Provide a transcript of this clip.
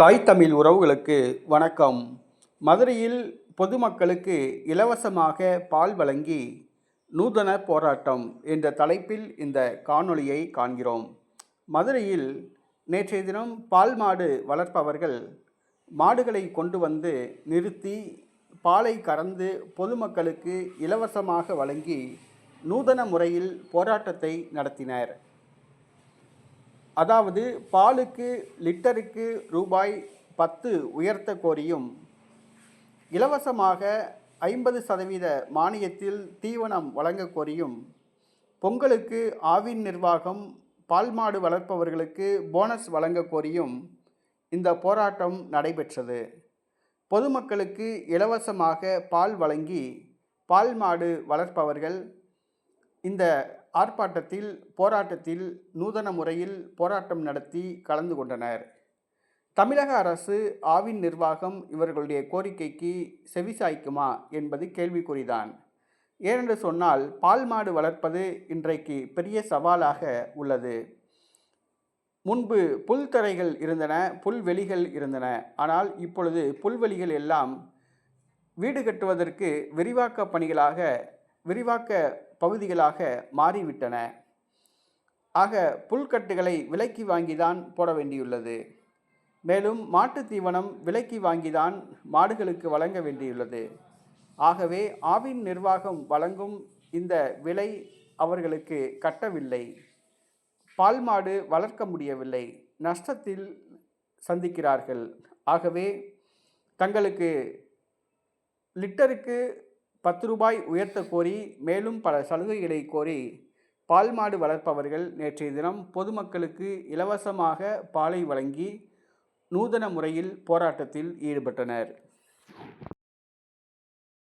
தாய் தமிழ் உறவுகளுக்கு வணக்கம். மதுரையில் பொதுமக்களுக்கு இலவசமாக பால் வழங்கி நூதன போராட்டம் என்ற தலைப்பில் இந்த காணொளியை காண்கிறோம். மதுரையில் நேற்றைய தினம் பால் மாடு வளர்ப்பவர்கள் மாடுகளை கொண்டு வந்து நிறுத்தி பாலை கறந்து பொதுமக்களுக்கு இலவசமாக வழங்கி நூதன முறையில் போராட்டத்தை நடத்தினர். அதாவது பாலுக்கு லிட்டருக்கு ரூபாய் பத்து உயர்த்த கோரியும் இலவசமாக ஐம்பது சதவீத மானியத்தில் தீவனம் வழங்க கோரியும் பொங்கலுக்கு ஆவின் நிர்வாகம் பால் மாடு வளர்ப்பவர்களுக்கு போனஸ் வழங்க கோரியும் இந்த போராட்டம் நடைபெற்றது. பொதுமக்களுக்கு இலவசமாக பால் வழங்கி பால் மாடு வளர்ப்பவர்கள் இந்த ஆர்ப்பாட்டத்தில் போராட்டத்தில் நூதன முறையில் போராட்டம் நடத்தி கலந்து கொண்டனர். தமிழக அரசு ஆவின் நிர்வாகம் இவர்களுடைய கோரிக்கைக்கு செவிசாய்க்குமா என்பது கேள்விக்குறிதான். ஏனென்று சொன்னால் பால் மாடு வளர்ப்பது இன்றைக்கு பெரிய சவாலாக உள்ளது. முன்பு புல்தரைகள் இருந்தன புல்வெளிகள் இருந்தன. ஆனால் இப்பொழுது புல்வெளிகள் எல்லாம் வீடு கட்டுவதற்கு விரிவாக்க பணிகளாக விரிவாக்க பகுதிகளாக மாறிவிட்டன. ஆக புல்கட்டுகளை விலைக்கு வாங்கிதான் போட வேண்டியுள்ளது. மேலும் மாட்டு தீவனம் விலைக்கு வாங்கிதான் மாடுகளுக்கு வழங்க வேண்டியுள்ளது. ஆகவே ஆவின் நிர்வாகம் வழங்கும் இந்த விலை அவர்களுக்கு கட்டவில்லை. பால் மாடு வளர்க்க முடியவில்லை. நஷ்டத்தில் சந்திக்கிறார்கள். ஆகவே தங்களுக்கு லிட்டருக்கு பத்து ரூபாய் உயர்த்த கோரி மேலும் பல சலுகைகளை கோரி பால் மாடு வளர்ப்பவர்கள் நேற்றைய தினம் பொதுமக்களுக்கு இலவசமாக பாலை வழங்கி நூதன முறையில் போராட்டத்தில் ஈடுபட்டனர்.